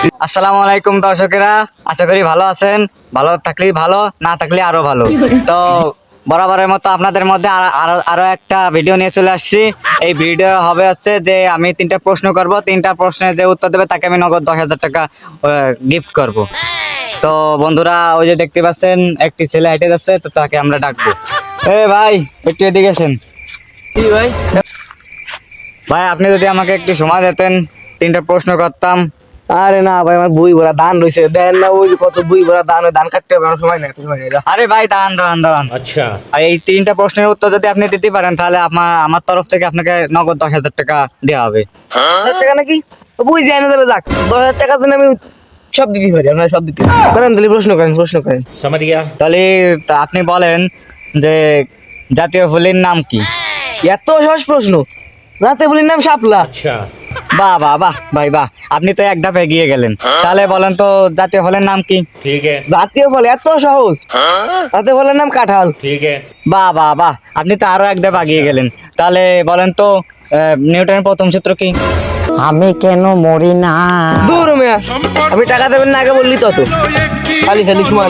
আসসালামু আলাইকুম দর্শকেরা। আশা করি ভালো আছেন। ভালো থাকলে ভালো না থাকলে আরও ভালো। তো বরাবরের মতো আপনাদের মধ্যে আর- একটা ভিডিও নিয়ে চলে আসছি। এই ভিডিও হবে হচ্ছে যে আমি তিনটা প্রশ্ন করব। তিনটা প্রশ্নের যে উত্তর দেবে তাকে আমি নগদ দশ হাজার টাকা গিফট করব। তো বন্ধুরা ওই যে দেখতে পাচ্ছেন একটি ছেলে হেঁটে যাচ্ছে তো তাকে আমরা ডাকবো। এ ভাই একটু এদিকে আসেন। ভাই? ভাই আপনি যদি আমাকে একটু সময় দিতেন তিনটা প্রশ্ন করতাম। আরে না ভাই আমার বই ভরা ধান রয়েছে। দেন না ওই কত বই ভরা ধান ধান কাটতে হবে আমার সময় নেই আরে ভাই দাঁড়ান দাঁড়ান দাঁড়ান। আচ্ছা। এই তিনটা প্রশ্নের উত্তর যদি আপনি দিতে পারেন তাহলে আমার আমার তরফ থেকে আপনাকে নগদ দশ হাজার টাকা দেওয়া হবে। দশ টাকা নাকি? বুঝ জানে দেবে যাক। দশ হাজার টাকার জন্য আমি সব দিতে পারি আপনার সব দিতে করেন তাহলে প্রশ্ন করেন প্রশ্ন করেন। তাহলে আপনি বলেন যে জাতীয় ফুলের নাম কি? এত সহজ প্রশ্ন। জাতীয় ফুলের নাম শাপলা। আচ্ছা। বাহ বাহ বাহ ভাই বাহ। আপনি তো এক ধাপ এগিয়ে গেলেন। তাহলে বলেন তো জাতীয় ফলের নাম কি? জাতীয় ফল এত সহজ। হ্যাঁ? জাতীয় ফলের নাম কাঁঠাল। বাহ বাহ বাহ। আপনি তো আরও এক ধাপ এগিয়ে গেলেন। তাহলে বলেন তো নিউটনের প্রথম সূত্র কি? আমি কেন মরি না? দূর আমি টাকা দেবেন না আগে বললি তত খালি খালি সময়